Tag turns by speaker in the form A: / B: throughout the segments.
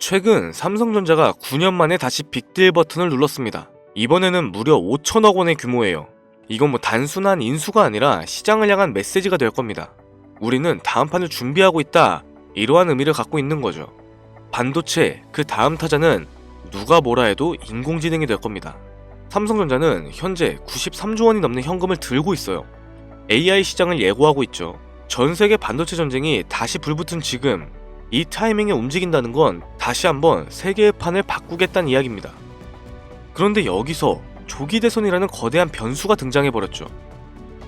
A: 최근 삼성전자가 9년 만에 다시 빅딜 버튼을 눌렀습니다. 이번에는 무려 5천억 원의 규모예요. 이건 뭐 단순한 인수가 아니라 시장을 향한 메시지가 될 겁니다. 우리는 다음 판을 준비하고 있다. 이러한 의미를 갖고 있는 거죠. 반도체 그 다음 타자는 누가 뭐라 해도 인공지능이 될 겁니다. 삼성전자는 현재 93조 원이 넘는 현금을 들고 있어요. AI 시장을 예고하고 있죠. 전 세계 반도체 전쟁이 다시 불붙은 지금 이 타이밍에 움직인다는 건 다시 한번 세계의 판을 바꾸겠다는 이야기입니다. 그런데 여기서 조기 대선이라는 거대한 변수가 등장해 버렸죠.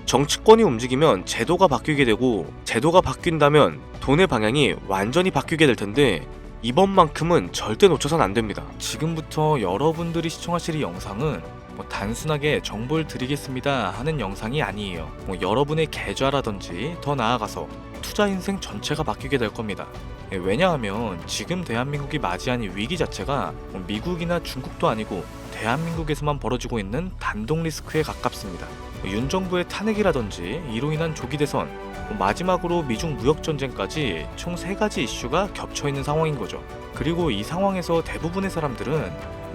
A: 정치권이 움직이면 제도가 바뀌게 되고 제도가 바뀐다면 돈의 방향이 완전히 바뀌게 될 텐데 이번만큼은 절대 놓쳐선 안 됩니다. 지금부터 여러분들이 시청하실 이 영상은 뭐 단순하게 정보를 드리겠습니다 하는 영상이 아니에요. 뭐 여러분의 계좌라든지 더 나아가서 투자 인생 전체가 바뀌게 될 겁니다. 예, 왜냐하면 지금 대한민국이 맞이한 이 위기 자체가 뭐 미국이나 중국도 아니고 대한민국에서만 벌어지고 있는 단독 리스크에 가깝습니다. 뭐윤 정부의 탄핵이라든지 이로 인한 조기 대선, 뭐 마지막으로 미중 무역 전쟁까지 총 세 가지 이슈가 겹쳐 있는 상황인 거죠. 그리고 이 상황에서 대부분의 사람들은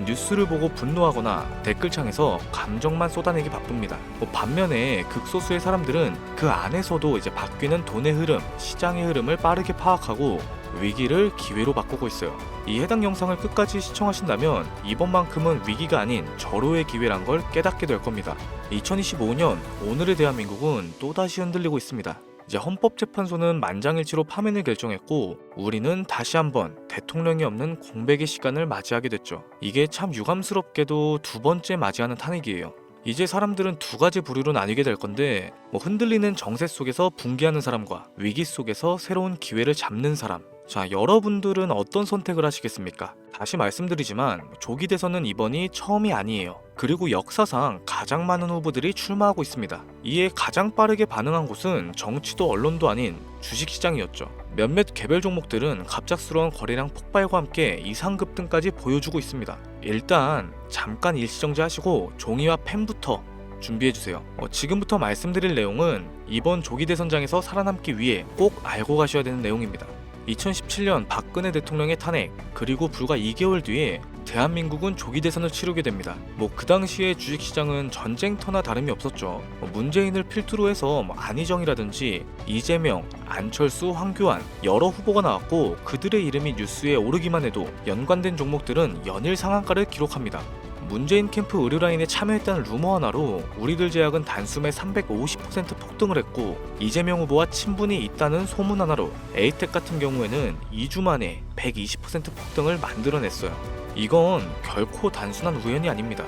A: 뉴스를 보고 분노하거나 댓글창에서 감정만 쏟아내기 바쁩니다. 뭐 반면에 극소수의 사람들은 그 안에서도 이제 바뀌는 돈의 흐름, 시장의 흐름을 빠르게 파악하고 위기를 기회로 바꾸고 있어요. 이 해당 영상을 끝까지 시청하신다면 이번만큼은 위기가 아닌 절호의 기회란 걸 깨닫게 될 겁니다. 2025년 오늘의 대한민국은 또다시 흔들리고 있습니다. 이제 헌법재판소는 만장일치로 파면을 결정했고 우리는 다시 한번 대통령이 없는 공백의 시간을 맞이하게 됐죠. 이게 참 유감스럽게도 두 번째 맞이하는 탄핵이에요. 이제 사람들은 두 가지 부류로 나뉘게 될 건데 뭐 흔들리는 정세 속에서 붕괴하는 사람과 위기 속에서 새로운 기회를 잡는 사람. 자, 여러분들은 어떤 선택을 하시겠습니까? 다시 말씀드리지만 조기 대선은 이번이 처음이 아니에요. 그리고 역사상 가장 많은 후보들이 출마하고 있습니다. 이에 가장 빠르게 반응한 곳은 정치도 언론도 아닌 주식시장이었죠. 몇몇 개별 종목들은 갑작스러운 거래량 폭발과 함께 이상 급등까지 보여주고 있습니다. 일단 잠깐 일시정지 하시고 종이와 펜부터 준비해주세요. 어, 지금부터 말씀드릴 내용은 이번 조기 대선장에서 살아남기 위해 꼭 알고 가셔야 되는 내용입니다. 2017년 박근혜 대통령의 탄핵 그리고 불과 2개월 뒤에 대한민국은 조기 대선을 치르게 됩니다. 뭐 그 당시에 주식시장은 전쟁터나 다름이 없었죠. 뭐 문재인을 필두로 해서 뭐 안희정이라든지 이재명, 안철수, 황교안 여러 후보가 나왔고 그들의 이름이 뉴스에 오르기만 해도 연관된 종목들은 연일 상한가를 기록합니다. 문재인 캠프 의료라인에 참여했다는 루머 하나로 우리들 제약은 단숨에 350% 폭등을 했고 이재명 후보와 친분이 있다는 소문 하나로 에이텍 같은 경우에는 2주 만에 120% 폭등을 만들어냈어요. 이건 결코 단순한 우연이 아닙니다.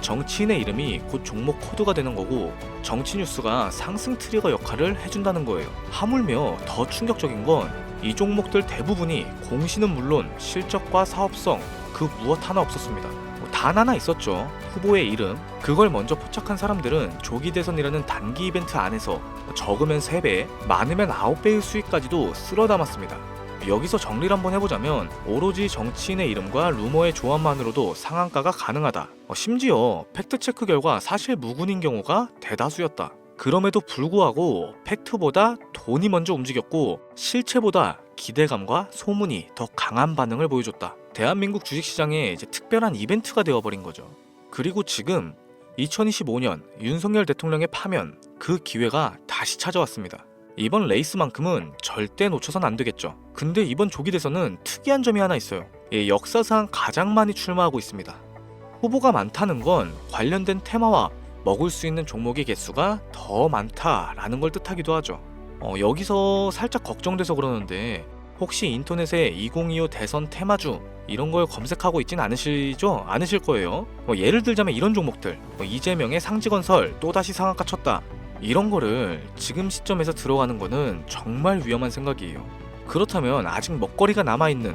A: 정치인의 이름이 곧 종목 코드가 되는 거고 정치 뉴스가 상승 트리거 역할을 해준다는 거예요. 하물며 더 충격적인 건 이 종목들 대부분이 공시는 물론 실적과 사업성 그 무엇 하나 없었습니다. 뭐단 하나 있었죠. 후보의 이름. 그걸 먼저 포착한 사람들은 조기 대선이라는 단기 이벤트 안에서 적으면 3배, 많으면 9배의 수익까지도 쓸어 담았습니다. 여기서 정리를 한번 해보자면 오로지 정치인의 이름과 루머의 조합만으로도 상한가가 가능하다. 어, 심지어 팩트체크 결과 사실 무근인 경우가 대다수였다. 그럼에도 불구하고 팩트보다 돈이 먼저 움직였고 실체보다 기대감과 소문이 더 강한 반응을 보여줬다. 대한민국 주식시장에 이제 특별한 이벤트가 되어버린 거죠. 그리고 지금 2025년 윤석열 대통령의 파면 그 기회가 다시 찾아왔습니다. 이번 레이스만큼은 절대 놓쳐선 안 되겠죠. 근데 이번 조기 대선은 특이한 점이 하나 있어요. 예, 역사상 가장 많이 출마하고 있습니다. 후보가 많다는 건 관련된 테마와 먹을 수 있는 종목의 개수가 더 많다라는 걸 뜻하기도 하죠. 어, 여기서 살짝 걱정돼서 그러는데 혹시 인터넷에 2025 대선 테마주 이런 걸 검색하고 있진 않으시죠? 않으실 거예요. 뭐 예를 들자면 이런 종목들, 뭐 이재명의 상지건설 또다시 상한가 쳤다. 이런 거를 지금 시점에서 들어가는 거는 정말 위험한 생각이에요. 그렇다면 아직 먹거리가 남아있는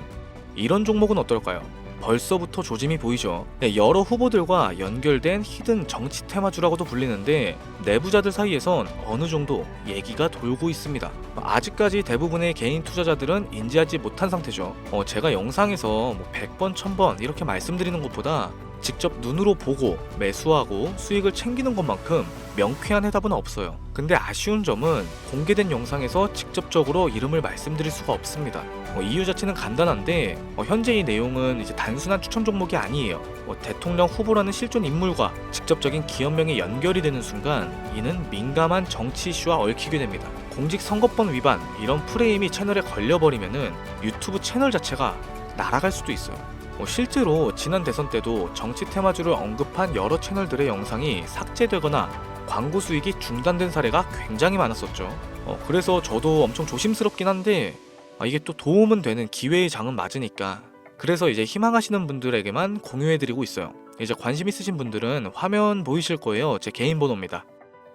A: 이런 종목은 어떨까요? 벌써부터 조짐이 보이죠. 네, 여러 후보들과 연결된 히든 정치 테마주라고도 불리는데 내부자들 사이에선 어느 정도 얘기가 돌고 있습니다. 아직까지 대부분의 개인 투자자들은 인지하지 못한 상태죠. 어, 제가 영상에서 뭐 100번, 1000번 이렇게 말씀드리는 것보다 직접 눈으로 보고 매수하고 수익을 챙기는 것만큼 명쾌한 해답은 없어요. 근데 아쉬운 점은 공개된 영상에서 직접적으로 이름을 말씀드릴 수가 없습니다. 어, 이유 자체는 간단한데 어, 현재 이 내용은 이제 단순한 추천 종목이 아니에요. 어, 대통령 후보라는 실존 인물과 직접적인 기업명이 연결이 되는 순간 이는 민감한 정치 이슈와 얽히게 됩니다. 공직선거법 위반 이런 프레임이 채널에 걸려버리면은 유튜브 채널 자체가 날아갈 수도 있어요. 어, 실제로 지난 대선 때도 정치 테마주를 언급한 여러 채널들의 영상이 삭제되거나 광고 수익이 중단된 사례가 굉장히 많았었죠. 어, 그래서 저도 엄청 조심스럽긴 한데 아, 이게 또 도움은 되는 기회의 장은 맞으니까 그래서 이제 희망하시는 분들에게만 공유해드리고 있어요. 이제 관심 있으신 분들은 화면 보이실 거예요. 제 개인 번호입니다.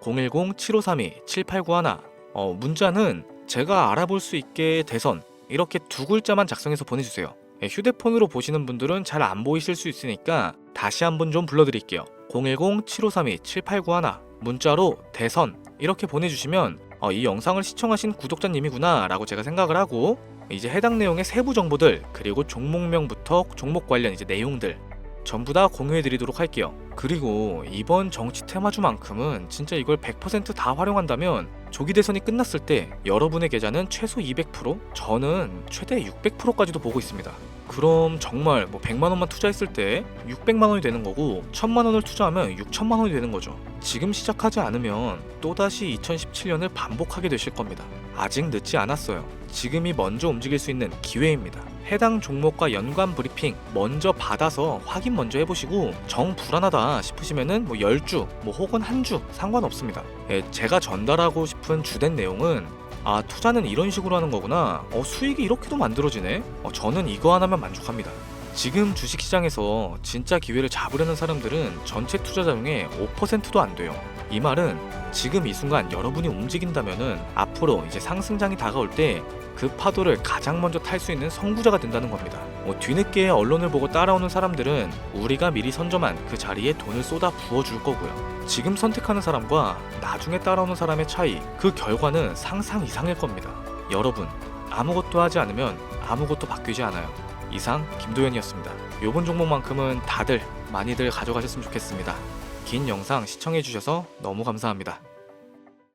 A: 010-7532-7891 어, 문자는 제가 알아볼 수 있게 대선 이렇게 두 글자만 작성해서 보내주세요. 예, 휴대폰으로 보시는 분들은 잘 안 보이실 수 있으니까 다시 한번 좀 불러드릴게요. 010-7532-7891 문자로 대선 이렇게 보내주시면 어, 이 영상을 시청하신 구독자님이구나 라고 제가 생각을 하고 이제 해당 내용의 세부 정보들 그리고 종목명부터 종목 관련 이제 내용들 전부 다 공유해 드리도록 할게요. 그리고 이번 정치 테마주만큼은 진짜 이걸 100%다 활용한다면 조기 대선이 끝났을 때 여러분의 계좌는 최소 200%, 저는 최대 600%까지도 보고 있습니다. 그럼 정말 뭐 100만 원만 투자했을 때 600만 원이 되는 거고 1000만 원을 투자하면 6천만 원이 되는 거죠. 지금 시작하지 않으면 또다시 2017년을 반복하게 되실 겁니다. 아직 늦지 않았어요. 지금이 먼저 움직일 수 있는 기회입니다. 해당 종목과 연관 브리핑 먼저 받아서 확인 먼저 해보시고 정 불안하다 싶으시면은 뭐 10주 뭐 혹은 한 주 상관없습니다. 예, 제가 전달하고 싶은 주된 내용은 아 투자는 이런 식으로 하는 거구나. 어 수익이 이렇게도 만들어지네? 어, 저는 이거 하나면 만족합니다 지금 주식시장에서 진짜 기회를 잡으려는 사람들은 전체 투자자 중에 5%도 안 돼요 이 말은 지금 이 순간 여러분이 움직인다면은 앞으로 이제 상승장이 다가올 때 그 파도를 가장 먼저 탈 수 있는 선구자가 된다는 겁니다. 뭐 뒤늦게 언론을 보고 따라오는 사람들은 우리가 미리 선점한 그 자리에 돈을 쏟아 부어줄 거고요. 지금 선택하는 사람과 나중에 따라오는 사람의 차이, 그 결과는 상상 이상일 겁니다. 여러분, 아무것도 하지 않으면 아무것도 바뀌지 않아요. 이상 김도현이었습니다. 요번 종목만큼은 다들 많이들 가져가셨으면 좋겠습니다. 긴 영상 시청해주셔서 너무 감사합니다.